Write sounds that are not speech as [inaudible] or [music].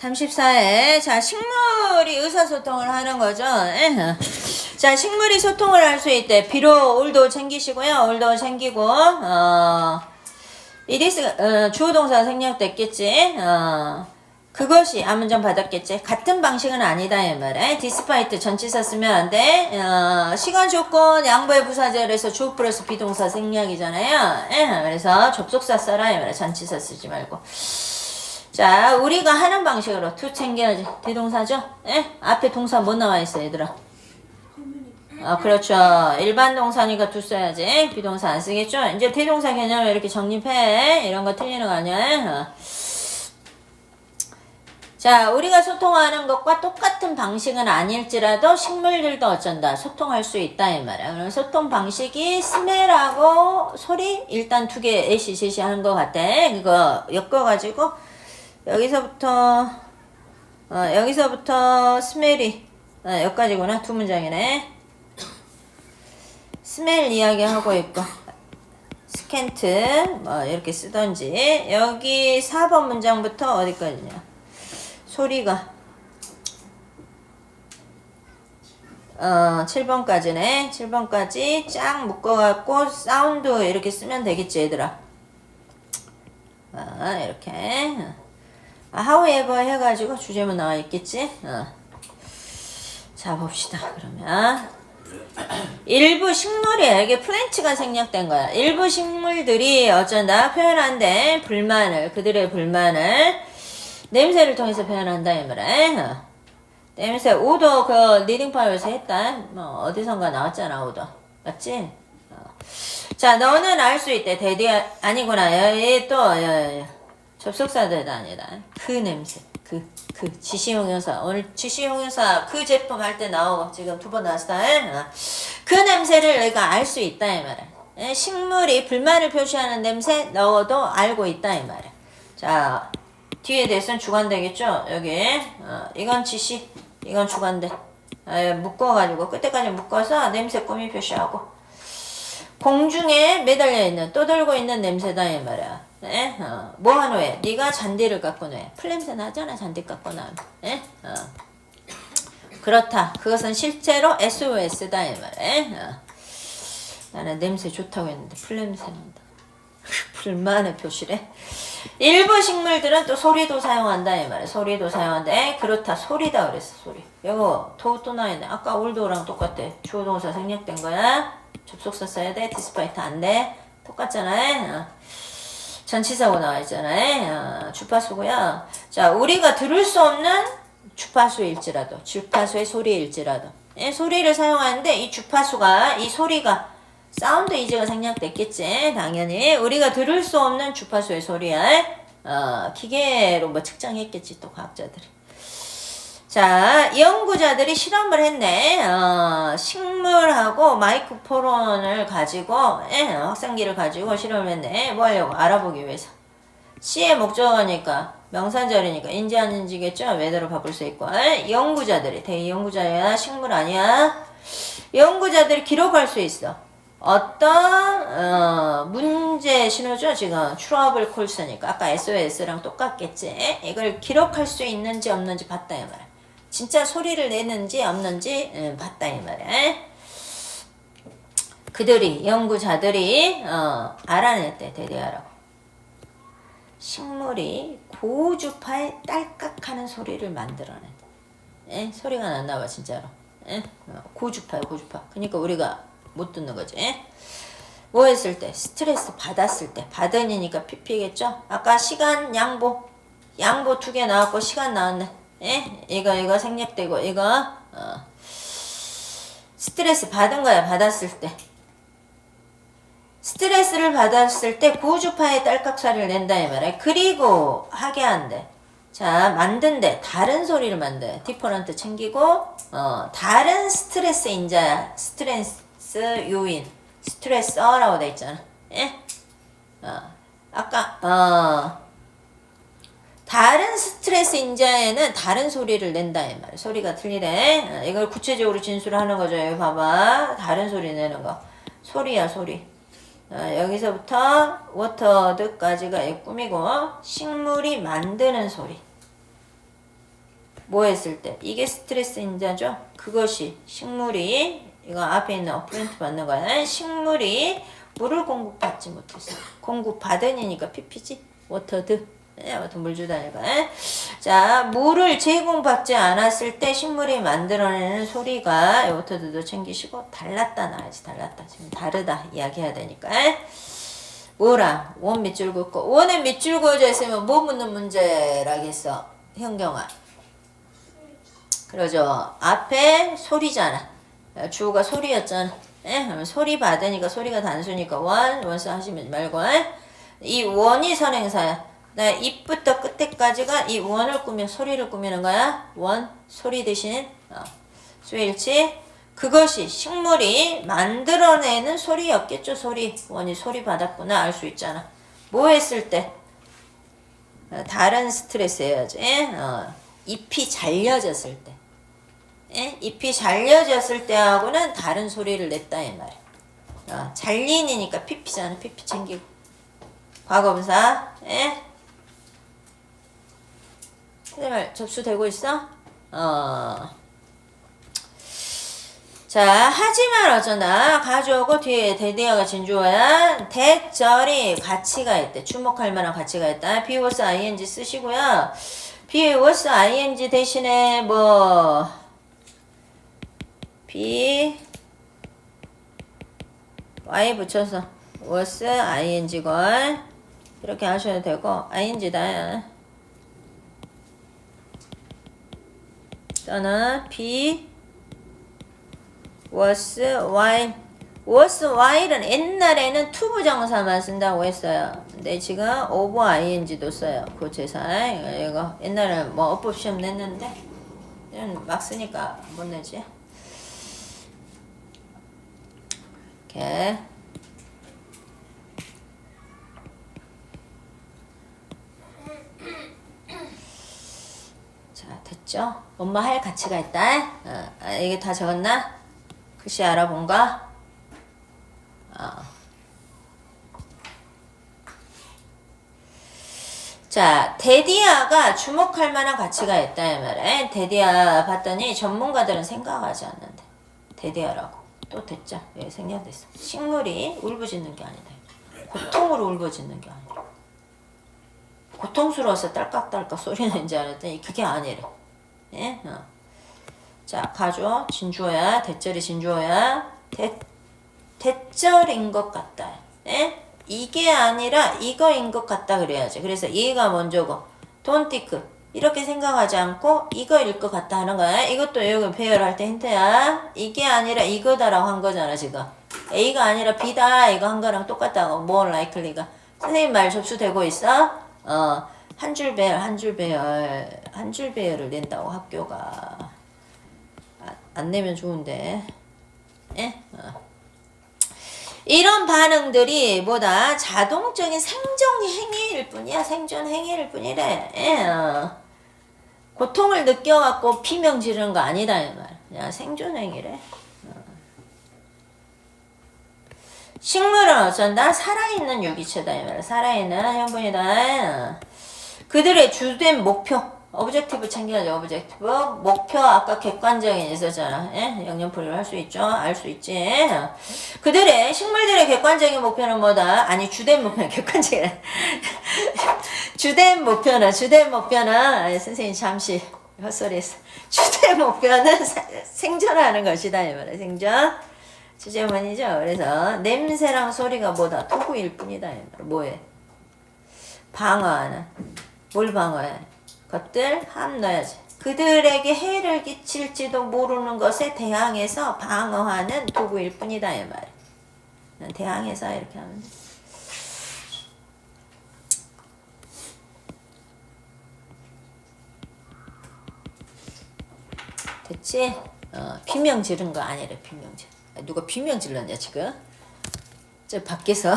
34회 자 식물이 의사소통을 하는 거죠. 자 식물이 소통을 할 수 있대. 비로 올도 챙기시고요. 올도 챙기고 어 이디스 어, 주어 동사 생략됐겠지. 어 그것이 아문정 받았겠지. 같은 방식은 아니다 이 말에. 디스파이트 전치사 쓰면 안 돼. 어, 시간 조건 양보의 부사절에서 주 플러스 비동사 생략이잖아요. 에헤. 그래서 접속사 써라 이 말에. 전치사 쓰지 말고. 자, 우리가 하는 방식으로 투 챙겨야지. 대동사죠? 예? 앞에 동사 뭐 나와 있어, 얘들아? 아, 그렇죠. 일반 동사니까 투 써야지. 비동사 안 쓰겠죠? 이제 대동사 개념을 이렇게 정립해. 이런 거 틀리는 거 아니야? 어. 자, 우리가 소통하는 것과 똑같은 방식은 아닐지라도 식물들도 어쩐다. 소통할 수 있다, 이 말이야. 그럼 소통 방식이 스멜하고 소리? 일단 두 개 애시 제시 하는 것 같아. 이거 엮어가지고 여기서부터 어, 여기서부터 스멜이 어, 여기까지구나 두 문장이네. 스멜 이야기하고 있고 스캔트 뭐 이렇게 쓰던지. 여기 4번 문장부터 어디까지냐? 소리가. 어 7번까지네. 7번까지 쫙 묶어갖고 사운드 이렇게 쓰면 되겠지 얘들아. 아 이렇게. 아, however 해가지고 주제문 나와 있겠지? 어. 자 봅시다 그러면 일부 식물이 이게 플랜츠가 생략된 거야 일부 식물들이 어쩐다 표현한대 불만을 그들의 불만을 냄새를 통해서 표현한다 이 말에 어. 냄새 오도 그 리딩 파일에서 했다 뭐 어디선가 나왔잖아 오도 맞지? 어. 자 너는 알 수 있대 대디 아니구나 여기 또 여, 접속사들 아니다. 그 냄새. 그, 그, 지시용용사. 오늘 지시용용사 그 제품 할 때 나오고, 지금 두 번 나왔어. 어. 그 냄새를 내가 알 수 있다, 이 말이야. 에, 식물이 불만을 표시하는 냄새, 너도 알고 있다, 이 말이야. 자, 뒤에 대해서는 주관되겠죠? 여기. 어, 이건 지시, 이건 주관대. 에, 묶어가지고, 끝에까지 묶어서 냄새 꾸미 표시하고. 공중에 매달려 있는, 떠돌고 있는 냄새다, 이 말이야. 예? 어. 뭐 하노 해? 네가 잔디를 갖고 뇌. 풀냄새 나잖아, 잔디 갖고. 예? 어. 그렇다. 그것은 실제로 SOS다, 이 말에. 어. 나는 냄새 좋다고 했는데, 풀냄새 난다. [laughs] 불만의 표시래. 일부 식물들은 또 소리도 사용한다, 이 말에. 소리도 사용한다. 에, 그렇다. 소리다, 그랬어, 소리. 이거, 도, 또 나있네. 아까 올도랑 똑같아. 주어동사 생략된 거야. 접속사 써야 돼. 디스파이트 안 돼. 똑같잖아. 어. 전치사고 나와 있잖아요. 어, 주파수고요. 자, 우리가 들을 수 없는 주파수일지라도, 주파수의 소리일지라도, 예, 소리를 사용하는데 이 주파수가 이 소리가 사운드 이즈가 생략됐겠지. 당연히 우리가 들을 수 없는 주파수의 소리야. 어, 기계로 뭐 측정했겠지 또 과학자들이. 자, 연구자들이 실험을 했네. 어, 식물하고 마이크로폰을 가지고, 예, 확산기를 가지고 실험을 했네. 뭐 하려고? 알아보기 위해서. C의 목적어니까, 명사절이니까, 인지하는지겠죠? 외대로 바꿀 수 있고. 예? 연구자들이, 대연구자야, 식물 아니야? 연구자들이 기록할 수 있어. 어떤 어, 문제 신호죠 지금 트러블 콜스니까 아까 SOS랑 똑같겠지 이걸 기록할 수 있는지 없는지 봤다 이 말이야 진짜 소리를 내는지 없는지 음, 봤다 이 말이야 그들이 연구자들이 어, 알아냈대 대대하라고 식물이 고주파의 딸깍하는 소리를 만들어낸다 에? 소리가 났나 봐 진짜로 에? 어, 고주파요 고주파 그러니까 우리가 못 듣는 거지. 뭐 했을 때? 스트레스 받았을 때. 받으니까 PP겠죠? 아까 시간 양보. 양보 두 개 나왔고 시간 나왔네. 예? 이거 이거 생략되고 이거 어. 스트레스 받은 거야 받았을 때. 스트레스를 받았을 때 고주파의 딸깍소리를 낸다 이 말이야. 그리고 하게 한대. 자 만든대 다른 소리를 만들. 디퍼런트 챙기고 어 다른 스트레스 인자야. 스트레스 요인 스트레서라고 돼 있잖아. 예? 어, 아까 어 다른 스트레스 인자에는 다른 소리를 낸다 이 말이야. 소리가 틀리래. 어, 이걸 구체적으로 진술하는 거죠. 여기 봐봐. 다른 소리 내는 거. 소리야 소리. 어, 여기서부터 워터드까지가 꾸미고 식물이 만드는 소리. 뭐 했을 때 이게 스트레스 인자죠 그것이 식물이 이거 앞에 있는 어플린트 받는 거는 식물이 물을 공급받지 못했어 공급 받으니까 PP지 워터드 예, 아무튼 물 주다니까 예? 자 물을 제공받지 않았을 때 식물이 만들어내는 소리가 워터드도 챙기시고 달랐다 나야지 달랐다 지금 다르다 이야기해야 되니까 예? 뭐라 원 밑줄 긋고 원에 밑줄 그어져 있으면 뭐 묻는 문제라겠어 현경아 그러죠 앞에 소리잖아 주어가 소리였잖아 예? 그러면 소리 받으니까 소리가 단수니까 원 원수 하시면 말고 예? 이 원이 선행사야 나 입부터 끝에까지가 이 원을 꾸며 소리를 꾸미는 거야. 원 소리 대신 어. 수일치. 그것이 식물이 만들어내는 소리였겠죠. 소리. 원이 소리 받았구나. 알 수 있잖아. 뭐 했을 때? 어, 다른 스트레스 해야지. 어, 잎이 잘려졌을 때. 예? 잎이 잘려졌을 때하고는 다른 소리를 냈다 이 말이야. 어, 잘린이니까 피피잖아. 피피 챙기고. 과거분사. 예? 선생님 접수되고 있어? 어. 자, 하지만 어쩌나 가져오고 뒤에 대대어가 진주어야 대절이 가치가 있대. 주목할 만한 가치가 있다. be was ing 쓰시고요. be was ing 대신에 뭐 be y 붙여서 was ing 걸 이렇게 하셔도 되고 ing다. 또는 be was while was while은 옛날에는 투부 정사만 쓴다고 했어요. 근데 지금 over ing도 써요. 고체사 이거 옛날에는 뭐 어법 시험 냈는데 막 쓰니까 못 내지. 이렇게 자 됐죠? 엄마 할 가치가 있다. 어, 아, 이게 다 적었나? 글씨 알아본가? 어. 자, 데디아가 주목할 만한 가치가 있다 이 말에 데디아 봤더니 전문가들은 생각하지 않는데 데디아라고 또 됐죠? 왜 생략됐어? 식물이 울부짖는 게 아니다. 고통으로 울부짖는 게 아니라 고통스러워서 딸깍딸깍 소리 내는지 알았더니 그게 아니래. 예? 어. 자, 가죠. 진주어야. 대절이 진주어야. 대, 대절인 것 같다. 예? 이게 아니라 이거인 것 같다 그래야지. 그래서 얘가 먼저고 돈티크 이렇게 생각하지 않고 이거일 것 같다 하는 거야. 이것도 여기 배열할 때 힌트야. 이게 아니라 이거다라고 한 거잖아 지금. A가 아니라 B다 이거 한 거랑 똑같다고. more likely가. 선생님 말 접수되고 있어? 어. 한 줄 배열, 한 줄 배열, 한 줄 배열을 낸다고 학교가. 아, 안 내면 좋은데. 예? 어. 이런 반응들이 뭐다 자동적인 생존 행위일 뿐이야 생존 행위일 뿐이래 예, 어. 고통을 느껴갖고 비명 지르는 거 아니다 이 말. 그냥 생존 행위래 어. 식물은 어쩐다 살아있는 유기체다. 살아있는 형분이다 어. 그들의 주된 목표 오브젝티브 챙겨야죠 오브젝티브 목표 아까 객관적인 있었잖아. 예? 영역풀이를 할 수 있죠? 알 수 있지. 그들의 식물들의 객관적인 목표는 뭐다? 아니 주된 목표는 [laughs] 객관적인. 주된 목표는 주된 목표는 아, 선생님 잠시 헛소리했어. 주된 목표는 사- 생존하는 것이다 이 말이야. 생존. 주제문이죠. 그래서 냄새랑 소리가 뭐다? 토구일 뿐이다 이 말이야. 뭐해 방어하는 뭘 방어해 것들 함 넣어야지. 그들에게 해를 끼칠지도 모르는 것에 대항해서 방어하는 도구일 뿐이다 이 말. 대항해서 이렇게 하면 돼. 됐지? 어, 비명 지른 거 아니래 비명 질. 누가 비명 질렀냐 지금? 저 밖에서